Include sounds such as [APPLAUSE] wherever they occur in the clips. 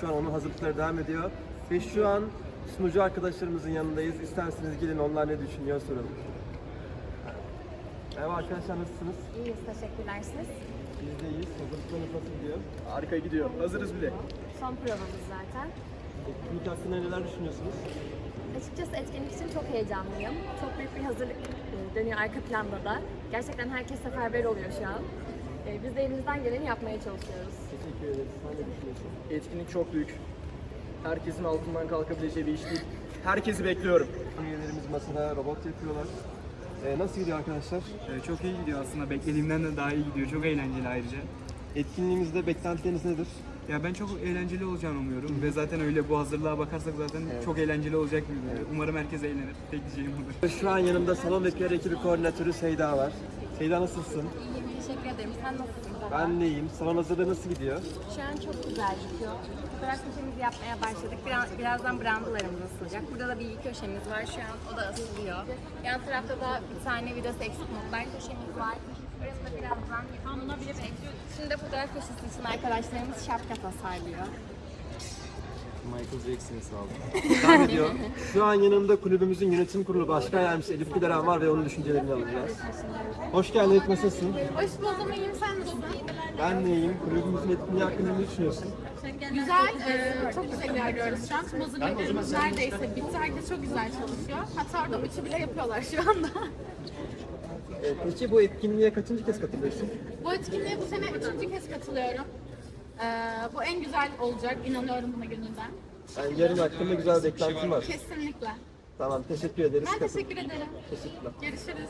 Şu an onun hazırlıkları devam ediyor. Ve şu an sunucu arkadaşlarımızın yanındayız. İsterseniz gelin onlar ne düşünüyor soralım. Merhaba arkadaşlar nasılsınız? İyiyiz, teşekkürler siz. Biz de iyiyiz. Hazırlıklarınız nasıl gidiyor? Harika gidiyor. Hazırız bile. Son provamız zaten. Etkinlik hakkında neler düşünüyorsunuz? Açıkçası etkinlik için çok heyecanlıyım. Çok büyük bir hazırlık e, dönüyor arka planda da. Gerçekten herkes seferber oluyor şu an. E, Biz de elimizden geleni yapmaya çalışıyoruz. Teşekkür ederiz. Sen ne düşünüyorsun? Etkinlik çok büyük. Herkesin altından kalkabileceği bir iş değil. Herkesi bekliyorum. Üyelerimiz masada robot yapıyorlar. Ee, nasıl gidiyor arkadaşlar? Ee, çok iyi gidiyor aslında. Beklediğimden de daha iyi gidiyor. Çok eğlenceli ayrıca. Etkinliğimizde beklentileriniz nedir? Ya ben çok eğlenceli olacağını umuyorum ve zaten öyle bu hazırlığa bakarsak zaten çok eğlenceli olacak gibi duruyor. Umarım herkes eğlenir. Tek diyeceğim budur. Şu an yanımda salon PR ekibi koordinatörü Seyda var. Seyda nasılsın? İyiyim, teşekkür ederim. Sen nasılsın? Ben de iyiyim. Salon hazırlığı nasıl gidiyor? Şu an çok güzel gidiyor. Fotoğraf köşemizi yapmaya başladık. Biraz, birazdan brandalarımız asılacak. Burada da bir iki köşemiz var. Şu an o da asılıyor. Yan tarafta da bir tane vidası eksik modlar köşemiz var. Orası da birazdan yapılabilir. Şimdi fotoğraf köşesi için arkadaşlarımız şapka tasarlıyor. Michael Jackson'ı sağ olun. [LAUGHS] Devam ediyor. Şu an yanımda kulübümüzün yönetim kurulu başkan yardımcısı Elif Güderen var ve onun düşüncelerini alacağız. Hoş geldin Elif, nasılsın? Hoş buldum, iyiyim. Sen nasılsın? Ben de iyiyim. Kulübümüzün etkinliği hakkında ne düşünüyorsun? Güzel, e, çok güzel ilerliyoruz şu an. Tüm hazırlıklarımız neredeyse bitti. Herkes çok güzel çalışıyor. Hatta orada üçü bile yapıyorlar şu anda. Ee, peki bu etkinliğe kaçıncı kez katılıyorsun? bu etkinliğe bu sene üçüncü kez katılıyorum. E, bu en güzel olacak, inanıyorum buna gönülden. Yani yarın hakkında güzel bir beklentim var. Kesinlikle. Tamam, teşekkür ederiz. Ben teşekkür ederim. Teşekkürler. Görüşürüz.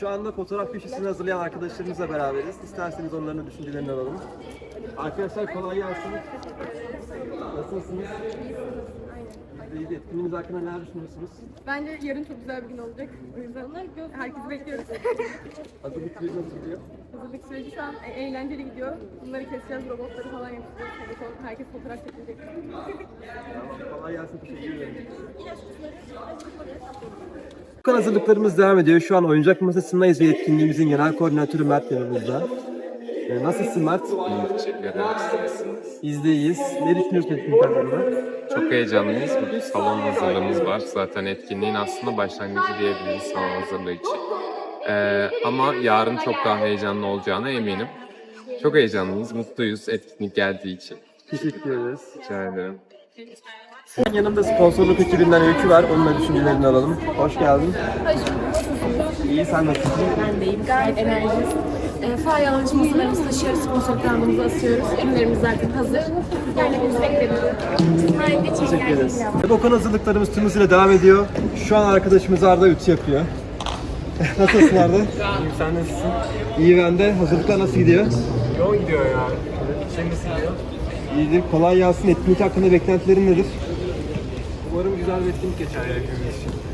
Şu anda fotoğraf köşesini hazırlayan arkadaşlarımızla beraberiz. İsterseniz onların düşüncelerini alalım. Arkadaşlar kolay gelsin. Nasılsınız? İyi Etkinliğiniz hakkında neler düşünüyorsunuz? Bence yarın çok güzel bir gün olacak. O yüzden herkesi bekliyoruz. Hazırlık süreci nasıl gidiyor? Hazırlık süreci şu an e- eğlenceli gidiyor. Bunları keseceğiz, robotları falan yapacağız. Herkes fotoğraf çekecek. Tamam, kolay gelsin. Teşekkür ederim. Hazırlıklarımız devam ediyor. Şu an oyuncak masasındayız ve etkinliğimizin genel koordinatörü Mert yanımızda. Ee, nasılsın Mert? Teşekkür ederim. Siz nasılsınız? Biz de iyiyiz. Ne düşünüyorsun etkinlik hakkında? Çok heyecanlıyız. Bir salon hazırlığımız var. Zaten etkinliğin aslında başlangıcı diyebiliriz salon hazırlığı için. Ee, ama yarın çok daha heyecanlı olacağına eminim. Çok heyecanlıyız, mutluyuz etkinlik geldiği için. Teşekkür ederiz. Rica ederim. Yanımda sponsorluk ekibinden Öykü var. Onunla düşüncelerini alalım. Hoş geldin. Hoş bulduk. İyi sen nasılsın? Ben deyim. Gayet enerjiyiz. E, fay alıcı masalarımızı taşıyoruz. Sponsor kanalımızı asıyoruz. Ürünlerimiz zaten hazır. Bekleriz. Haydi Teşekkür ederiz. Okan hazırlıklarımız tüm hızıyla devam ediyor. Şu an arkadaşımız Arda ütü yapıyor. [LAUGHS] nasılsın Arda? İyiyim sen nasılsın? İyi ben de. Hazırlıklar nasıl gidiyor? Yoğun gidiyor ya. Senin nasıl gidiyor? İyidir. Kolay gelsin. Etkinlik hakkında beklentilerin nedir? Umarım güzel bir etkinlik geçer ya hepimiz için.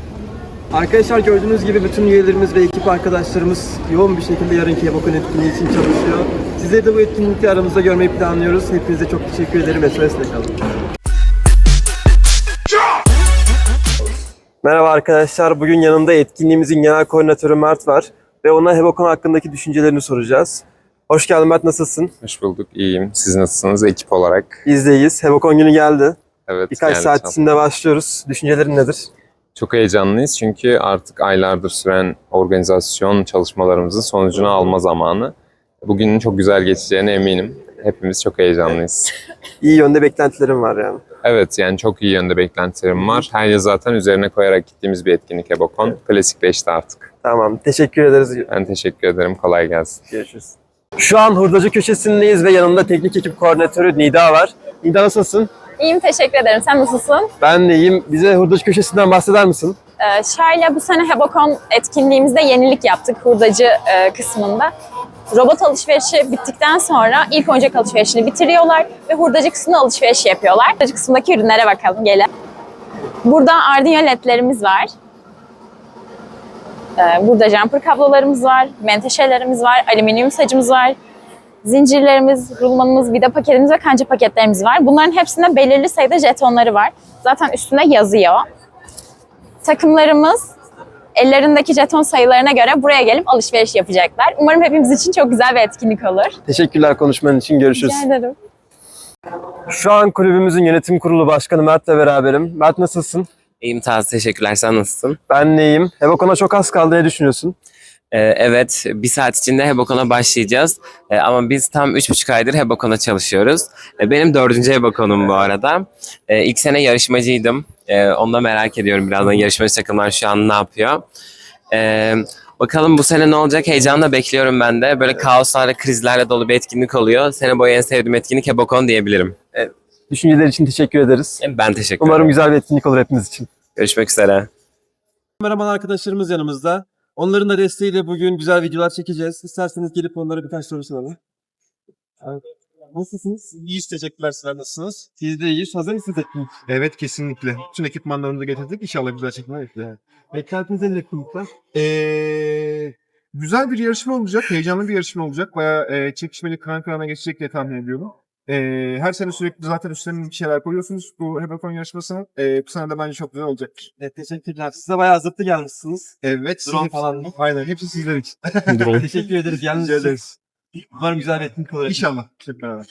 Arkadaşlar gördüğünüz gibi bütün üyelerimiz ve ekip arkadaşlarımız yoğun bir şekilde yarınki Ebokon etkinliği için çalışıyor. Sizleri de bu etkinlikte aramızda görmeyi planlıyoruz. Hepinize çok teşekkür ederim ve SOS'le kalın. Merhaba arkadaşlar. Bugün yanımda etkinliğimizin genel koordinatörü Mert var. Ve ona Hebokon hakkındaki düşüncelerini soracağız. Hoş geldin Mert, nasılsın? Hoş bulduk, iyiyim. Siz nasılsınız ekip olarak? Biz de iyiyiz. Hebokon günü geldi. Evet, Birkaç geldi saat içinde başlıyoruz. Düşüncelerin nedir? Çok heyecanlıyız çünkü artık aylardır süren organizasyon çalışmalarımızın sonucunu alma zamanı. Bugünün çok güzel geçeceğine eminim. Hepimiz çok heyecanlıyız. [LAUGHS] İyi yönde beklentilerim var yani. Evet yani çok iyi yönde beklentilerim var. Her yıl zaten üzerine koyarak gittiğimiz bir etkinlik Ebokon. Klasikleşti artık. Tamam, teşekkür ederiz. Ben teşekkür ederim. Kolay gelsin. Görüşürüz. Şu an hurdacı köşesindeyiz ve yanımda teknik ekip koordinatörü Nida var. Nida nasılsın? İyiyim teşekkür ederim. Sen nasılsın? Ben de iyiyim. Bize hurdacı köşesinden bahseder misin? Ee, şöyle bu sene Hebokon etkinliğimizde yenilik yaptık hurdacı e, kısmında. Robot alışverişi bittikten sonra ilk oyuncak alışverişini bitiriyorlar ve hurdacı kısmında alışveriş yapıyorlar. Hurdacı kısmındaki ürünlere bakalım gelin. Burada Arduino ledlerimiz var. Ee, burada jumper kablolarımız var, menteşelerimiz var, alüminyum sacımız var. Zincirlerimiz, rulmanımız, vida paketimiz ve kanca paketlerimiz var. Bunların hepsinde belirli sayıda jetonları var. Zaten üstünde yazıyor. Takımlarımız ellerindeki jeton sayılarına göre buraya gelip alışveriş yapacaklar. Umarım hepimiz için çok güzel bir etkinlik olur. Teşekkürler konuşman için. Görüşürüz. Rica ederim. Şu an kulübümüzün yönetim kurulu başkanı Mert'le beraberim. Mert nasılsın? İyiyim Taz, teşekkürler. Sen nasılsın? Ben neyim? Hebokon'a çok az kaldı. Ne düşünüyorsun? Ee, evet, bir saat içinde Hebokon'a başlayacağız. Ee, ama biz tam üç buçuk aydır Hebokon'a çalışıyoruz. Ee, benim dördüncü Hebokon'um bu arada. Ee, ilk sene yarışmacıydım. Ee, onu da merak ediyorum birazdan yarışmacı takımlar şu an ne yapıyor. Ee, bakalım bu sene ne olacak? Heyecanla bekliyorum ben de. Böyle kaoslarla, krizlerle dolu bir etkinlik oluyor. Sene boyu en sevdiğim etkinlik Hebokon diyebilirim. Düşünceler için teşekkür ederiz. Ben teşekkür Umarım ederim. güzel bir etkinlik olur hepimiz için. Görüşmek üzere. Kameraman arkadaşlarımız yanımızda. Onların da desteğiyle bugün güzel videolar çekeceğiz. İsterseniz gelip onlara birkaç soru soralım. Evet. Nasılsınız? İyiyiz teşekkürler sizler nasılsınız? Siz de iyiyiz. Hazır mısınız etkinlik? Evet kesinlikle. Bütün ekipmanlarımızı getirdik. İnşallah güzel çekimler yapacağız. Beklentiniz nedir etkinlikten? Ee, güzel bir yarışma olacak. Heyecanlı bir yarışma olacak. Bayağı e, çekişmeli kıran kırana geçecek diye tahmin ediyorum. Ee, her sene sürekli zaten üstlerine bir şeyler koyuyorsunuz bu Hebekon yarışmasına. Ee, bu sene de bence çok güzel olacak. Evet, teşekkürler. Siz de bayağı zıttı gelmişsiniz. Evet. Drone hepsi- falan mı? Aynen. Hepsi sizler için. [LAUGHS] Teşekkür ederiz. Geldiğiniz Rica ederiz. Umarım güzel bir etkinlik olur. İnşallah. Hep beraber.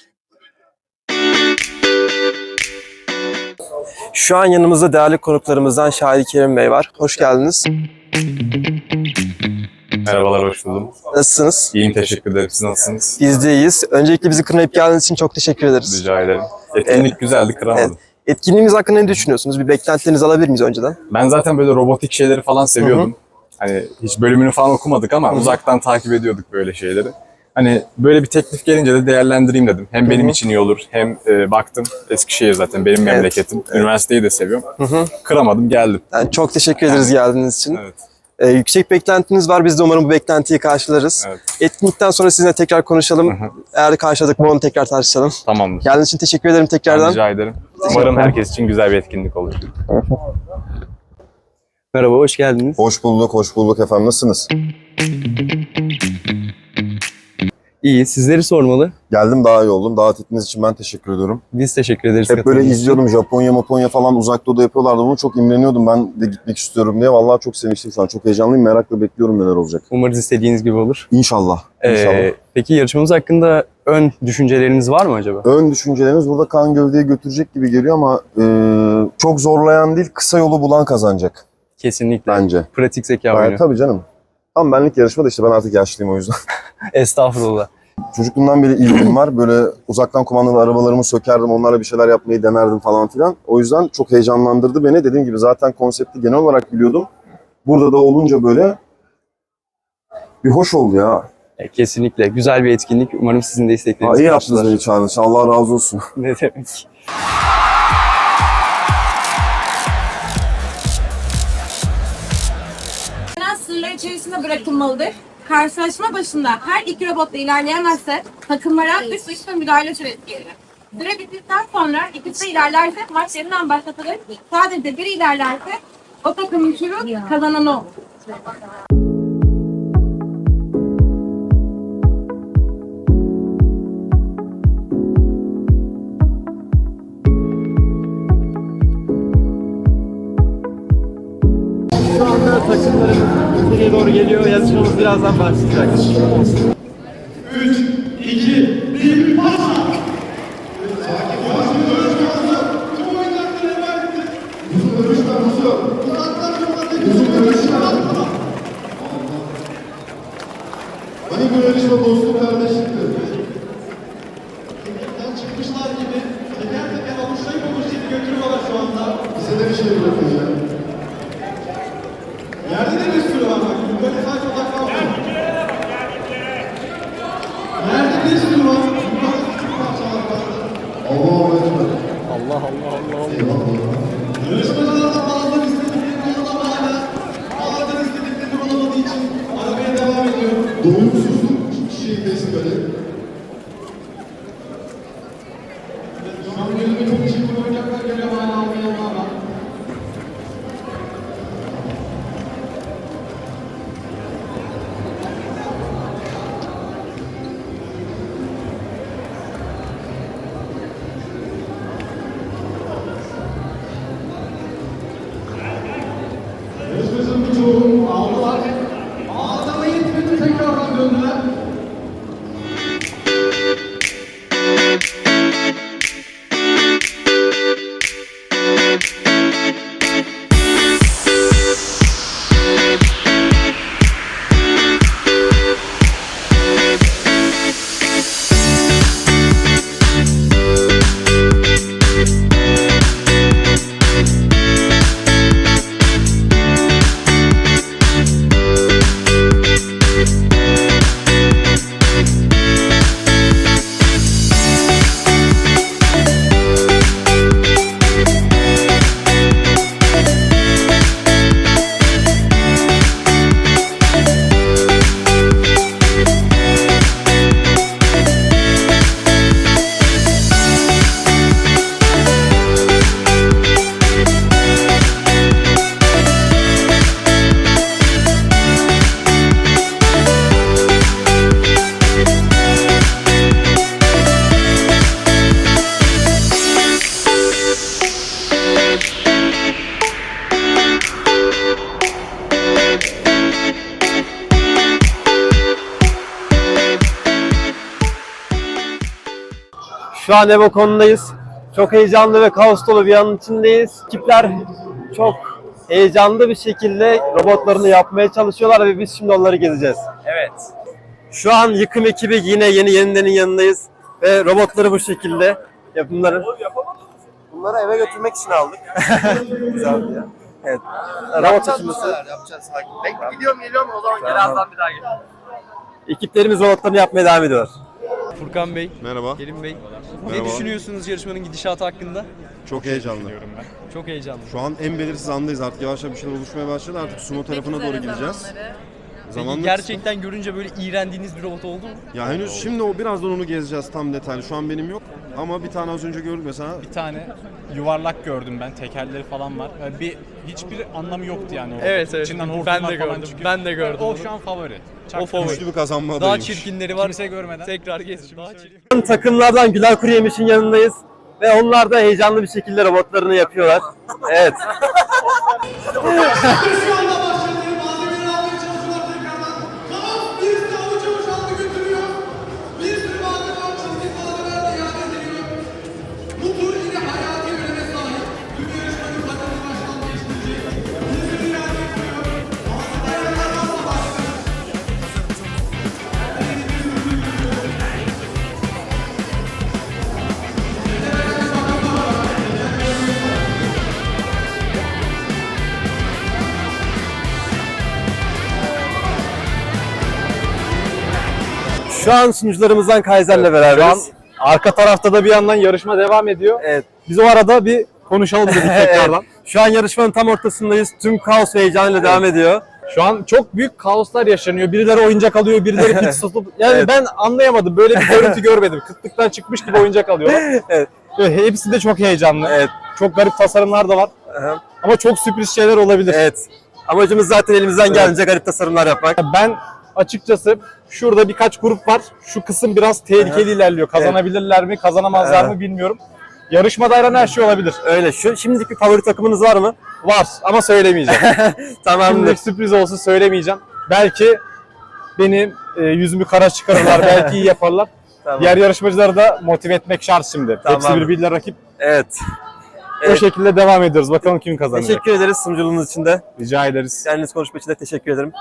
Şu an yanımızda değerli konuklarımızdan Şahri Kerim Bey var. Hoş geldiniz. Merhabalar, hoş buldum. Nasılsınız? İyiyim, teşekkür ederim. Siz nasılsınız? Biz de iyiyiz. Öncelikle bizi kırmayıp geldiğiniz için çok teşekkür ederiz. Rica ederim. Etkinlik güzeldi, kıramadım. Etkinliğimiz hakkında ne düşünüyorsunuz? Bir beklentilerinizi alabilir miyiz önceden? Ben zaten böyle robotik şeyleri falan seviyordum. Hani hiç bölümünü falan okumadık ama uzaktan takip ediyorduk böyle şeyleri. Hani böyle bir teklif gelince de değerlendireyim dedim. Hem benim için iyi olur hem e, baktım Eskişehir zaten benim Evet. memleketim. Üniversiteyi de seviyorum. Kıramadım, geldim. Yani çok teşekkür ederiz geldiğiniz için. Evet. Ee, yüksek beklentiniz var. Biz de umarım bu beklentiyi karşılarız. Evet. Etkinlikten sonra sizinle tekrar konuşalım. Hı hı. Eğer karşıladık mı onu tekrar tartışalım. Tamamdır. Geldiğiniz için teşekkür ederim Ben tekrardan. rica ederim. Umarım herkes için güzel bir etkinlik olur. Merhaba, hoş geldiniz. Hoş bulduk, hoş bulduk efendim. Nasılsınız? İyi, sizleri sormalı. Geldim daha iyi oldum. Davet ettiğiniz için ben teşekkür ediyorum. Biz teşekkür ederiz. Hep böyle izliyordum Japonya, Japonya falan uzak doğuda yapıyorlardı. Bunu çok imreniyordum. Ben de gitmek istiyorum diye. Vallahi çok sevinçliyim şu an. Çok heyecanlıyım. Merakla bekliyorum neler olacak. Umarız istediğiniz gibi olur. İnşallah. İnşallah. Ee, peki yarışmamız hakkında ön düşünceleriniz var mı acaba? Ön düşüncelerimiz burada kan gövdeyi götürecek gibi geliyor ama e, çok zorlayan değil, kısa yolu bulan kazanacak Kesinlikle. bence. Pratik zeka oyunu. tabii canım. Tam benlik yarışma da işte ben artık yaşlıyım o yüzden. [LAUGHS] [LAUGHS] Estağfurullah. Çocukluğumdan beri ilgim var. Böyle uzaktan kumandalı arabalarımı sökerdim, onlarla bir şeyler yapmayı denerdim falan filan. O yüzden çok heyecanlandırdı beni. Dediğim gibi zaten konsepti genel olarak biliyordum. Burada da olunca böyle bir hoş oldu ya. E, Kesinlikle. Güzel bir etkinlik. Umarım sizin de Ha, istekleriniz iyi yaptınız beni çağırdınız. Allah razı olsun. [LAUGHS] Ne demek. sınırlar içerisinde bırakılmalıdır. Karşılaşma başında her iki robot da ilerleyemezse takımlara üst üste müdahale süresi gelir. Süre bittikten sonra ikisi de ilerlerse maç yeniden başlatılır. Sadece biri ilerlerse o takımın turu kazananı olur. Birazdan başlayacak. Şu an Evokon'dayız. Çok heyecanlı ve kaos dolu bir anın içindeyiz. Ekipler çok heyecanlı bir şekilde robotlarını yapmaya çalışıyorlar ve biz şimdi onları gezeceğiz. Evet. Şu an yıkım ekibi yine yeni yenilerin yanındayız ve robotları bu şekilde yapımları. Bunları eve götürmek için aldık. [LAUGHS] Güzeldi ya. Evet. Robot taşıması. Yapacağız. Ben gidiyorum geliyorum o zaman birazdan bir daha gel. Ekiplerimiz robotlarını yapmaya devam ediyor. Furkan Bey, Merhaba. Kerim Bey. Ne Merhaba. düşünüyorsunuz yarışmanın gidişatı hakkında? Çok heyecanlı. Çok heyecanlı. Şu an en belirsiz andayız. Artık yavaş yavaş bir şeyler oluşmaya başladı. Artık sumo tarafına doğru gideceğiz. Zamanla gerçekten görünce böyle iğrendiğiniz bir robot oldu mu? Ya henüz şimdi o birazdan onu gezeceğiz tam detaylı. Şu an benim yok. Ama bir tane az önce gördük mesela. Bir tane yuvarlak gördüm ben. Tekerleri falan var. Yani bir hiçbir anlamı yoktu yani. Evet evet. İçinden ben de gördüm. çıkıyor. Ben de gördüm. O şu an favori. o favori. Güçlü bir kazanma Daha çirkinleri var. Kimse görmeden. Tekrar geç. Daha çirkin. Takımlardan Güler Kuru Yemiş'in yanındayız ve onlar da heyecanlı bir şekilde robotlarını yapıyorlar. Evet. Şu an sunucularımızdan Kaiser'le beraberiz. Arka tarafta da bir yandan yarışma devam ediyor. Evet. Biz o arada bir konuşalım dedik [LAUGHS] Evet. tekrardan. Şu an yarışmanın tam ortasındayız. Tüm kaos ve heyecanıyla devam ediyor. Şu an çok büyük kaoslar yaşanıyor. Birileri oyuncak alıyor, birileri [LAUGHS] pit stop. Yani Evet. ben anlayamadım. Böyle bir görüntü [LAUGHS] görmedim. Kıtlıktan çıkmış gibi oyuncak alıyorlar. Evet. Böyle hepsi de çok heyecanlı. Evet. Çok garip tasarımlar da var. Ama çok sürpriz şeyler olabilir. Evet. Amacımız zaten elimizden geldiğince garip tasarımlar yapmak. Ben açıkçası şurada birkaç grup var. Şu kısım biraz tehlikeli ilerliyor. Kazanabilirler mi, kazanamazlar Evet. mı bilmiyorum. Yarışmada her an her şey olabilir. Öyle. Şu şimdiki favori takımınız var mı? Var ama söylemeyeceğim. [LAUGHS] Tamamdır. Şimdilik sürpriz olsun söylemeyeceğim. Belki benim e, yüzümü kara çıkarırlar, [LAUGHS] belki iyi yaparlar. Tamam. Diğer yarışmacıları da motive etmek şart şimdi. Tamam. Hepsi birbiriyle rakip. Evet. O Evet. şekilde devam ediyoruz. Bakalım kim kazanacak. Teşekkür ederiz sunuculuğunuz için de. Rica ederiz. Kendiniz konuşma için de teşekkür ederim.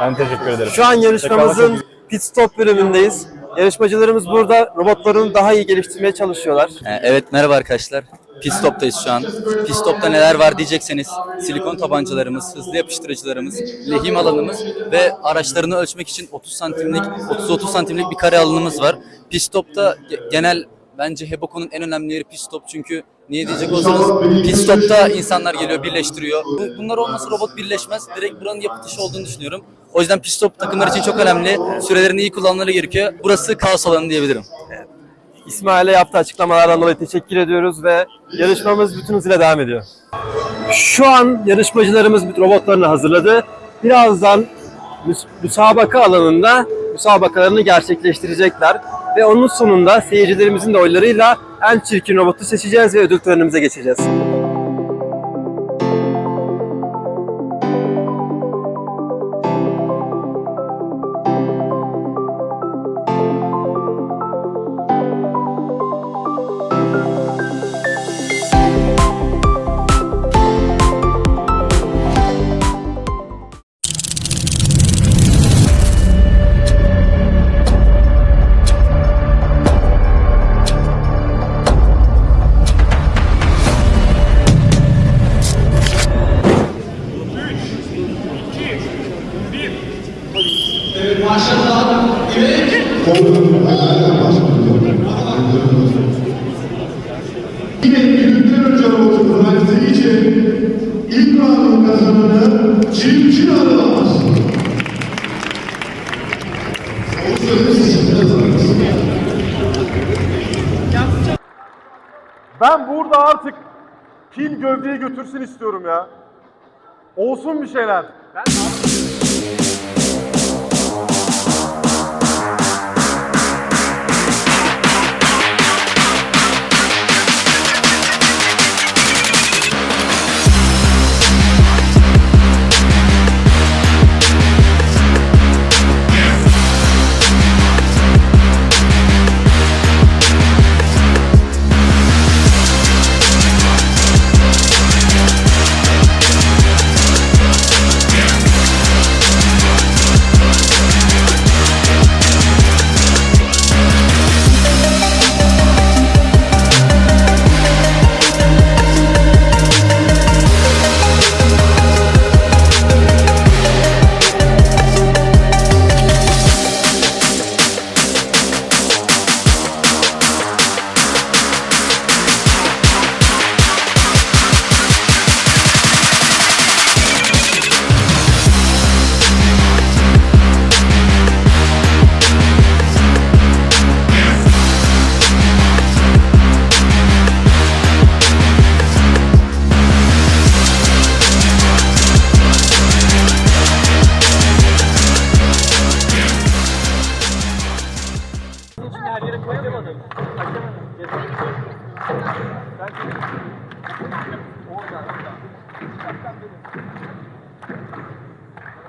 Ben teşekkür ederim. Şu an yarışmamızın pit stop bölümündeyiz. Yarışmacılarımız burada robotlarını daha iyi geliştirmeye çalışıyorlar. Ee, Evet merhaba arkadaşlar. Pit stop'tayız şu an. Pit stop'ta neler var diyecekseniz silikon tabancalarımız, hızlı yapıştırıcılarımız, lehim alanımız ve araçlarını ölçmek için 30 santimlik 30-30 santimlik bir kare alanımız var. Pit stop'ta ge- genel bence Heboko'nun en önemli yeri pit stop çünkü niye diyecek olsanız pit stop'ta insanlar geliyor birleştiriyor. Bu- Bunlar olmasa robot birleşmez. Direkt buranın yapı dışı olduğunu düşünüyorum. O yüzden pit stop takımlar için çok önemli. Sürelerini iyi kullanmaları gerekiyor. Burası kaos alanı diyebilirim. İsmail'e yaptığı açıklamalardan dolayı teşekkür ediyoruz ve yarışmamız bütün hızıyla devam ediyor. Şu an yarışmacılarımız robotlarını hazırladı. Birazdan müs- müsabaka alanında müsabakalarını gerçekleştirecekler. Ve onun sonunda seyircilerimizin de oylarıyla en çirkin robotu seçeceğiz ve ödül törenimize geçeceğiz. Götürsün istiyorum ya. Olsun bir şeyler. her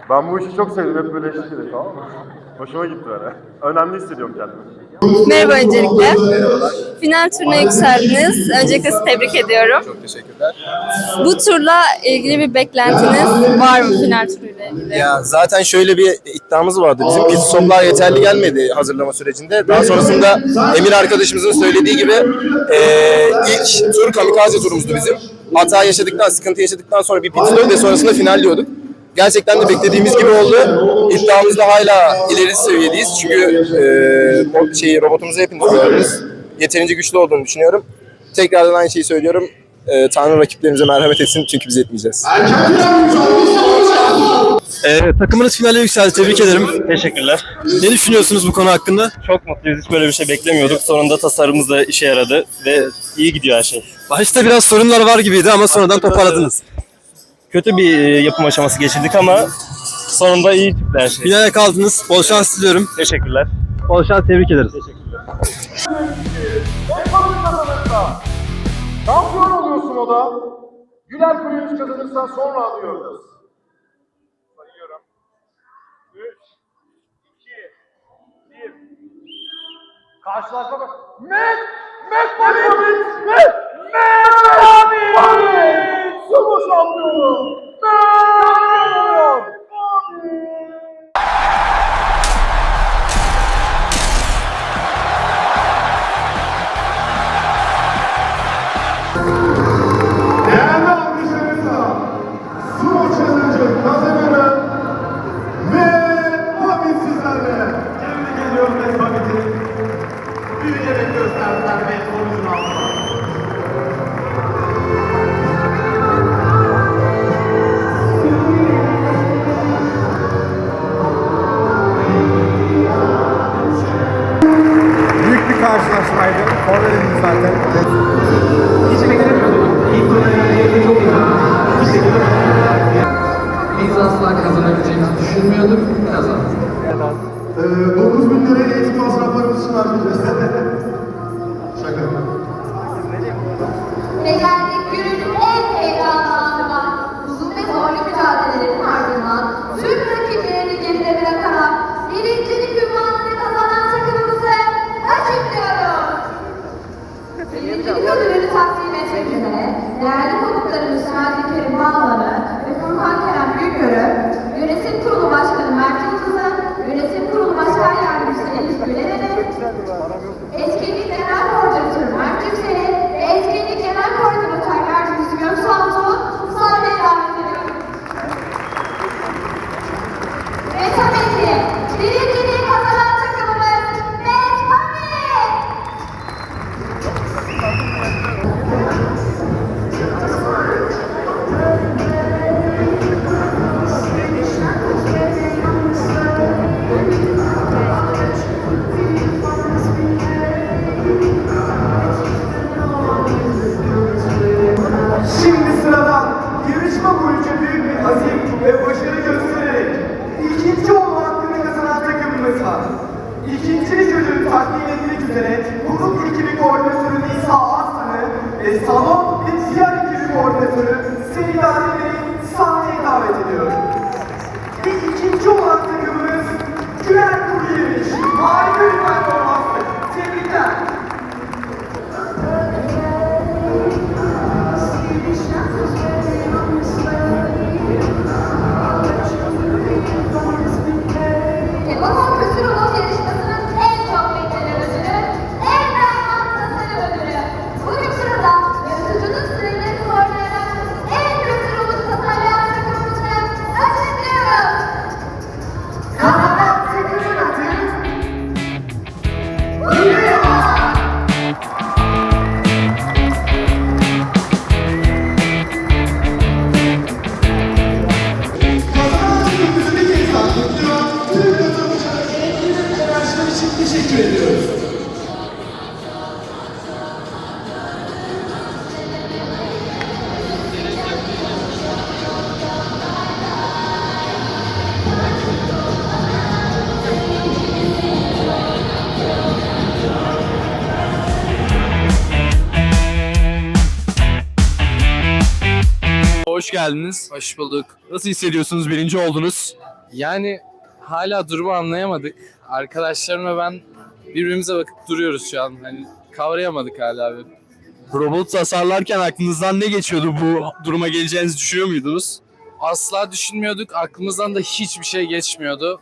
Ben bu işi çok sevdim. Hep böyle edin tamam mı? Hoşuma gitti böyle. Önemli hissediyorum kendimi. Merhaba öncelikle. Final turuna yükseldiniz. Öncelikle sizi tebrik ediyorum. Çok teşekkürler. Bu turla ilgili bir beklentiniz var mı final turuyla ilgili? Ya zaten şöyle bir iddiamız vardı. Bizim pit stoplar yeterli gelmedi hazırlama sürecinde. Daha sonrasında Emir arkadaşımızın söylediği gibi eee, ilk tur kamikaze turumuzdu bizim. Hata yaşadıktan, sıkıntı yaşadıktıktan sonra bir pit stop ve sonrasında final diyorduk. Gerçekten de beklediğimiz gibi oldu. İddiamızda hala ileri seviyedeyiz. Çünkü eee o şeyi robotumuzu hepiniz gördünüz. Yeterince güçlü olduğunu düşünüyorum. Tekrardan aynı şeyi söylüyorum. Eee Tanrı rakiplerimize merhamet etsin çünkü biz etmeyeceğiz. Ee, takımınız finale yükseldi. Tebrik ederim. Teşekkürler. Ne düşünüyorsunuz bu konu hakkında? Çok mutluyuz. Hiç böyle bir şey beklemiyorduk. Sonunda tasarımımız da işe yaradı ve iyi gidiyor her şey. Başta biraz sorunlar var gibiydi ama sonradan toparladınız. Kötü bir e, yapım aşaması geçirdik ama sonunda iyi çıktı her şey. Finale kaldınız. Bol şans diliyorum. Teşekkürler. Bol şans tebrik ederiz. Teşekkürler. Şampiyon oluyorsun o da. Güler Kulübümüz kazanırsan sonra alıyoruz. Sayıyorum. 3, 2, 1. Karşılaşma bak. Met! Met Palit! Met! Met Palit! Sumo şampiyonu! Biz asla kazanabileceğimizi düşünmüyorduk, kazandık. Ee, 9 bin lira eğitim masraflarımızı çıkartacağız. [LAUGHS] Şaka. Ve geldiniz. Hoş bulduk. Nasıl hissediyorsunuz? Birinci oldunuz. Yani hala durumu anlayamadık. Arkadaşlarımla ben birbirimize bakıp duruyoruz şu an. Hani kavrayamadık hala. Bir. Robot tasarlarken aklınızdan ne geçiyordu? Bu duruma geleceğinizi düşünüyor muydunuz? Asla düşünmüyorduk. Aklımızdan da hiçbir şey geçmiyordu.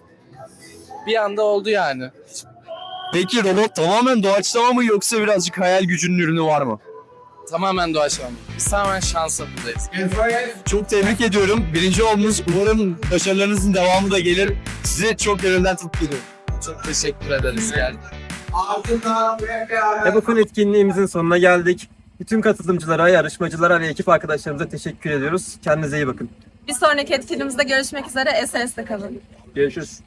Bir anda oldu yani. Peki robot tamamen doğaçlama mı yoksa birazcık hayal gücünün ürünü var mı? Tamamen doğaçlama. Biz tamamen şansa buradayız. Çok tebrik ediyorum. Birinci oldunuz. Umarım başarılarınızın devamı da gelir. Size çok gönülden tebrik ediyorum. Çok teşekkür ederiz. Yani. Hebokon etkinliğimizin sonuna geldik. Bütün katılımcılara, yarışmacılara ve ekip arkadaşlarımıza teşekkür ediyoruz. Kendinize iyi bakın. Bir sonraki etkinliğimizde görüşmek üzere. SS'de kalın. Görüşürüz.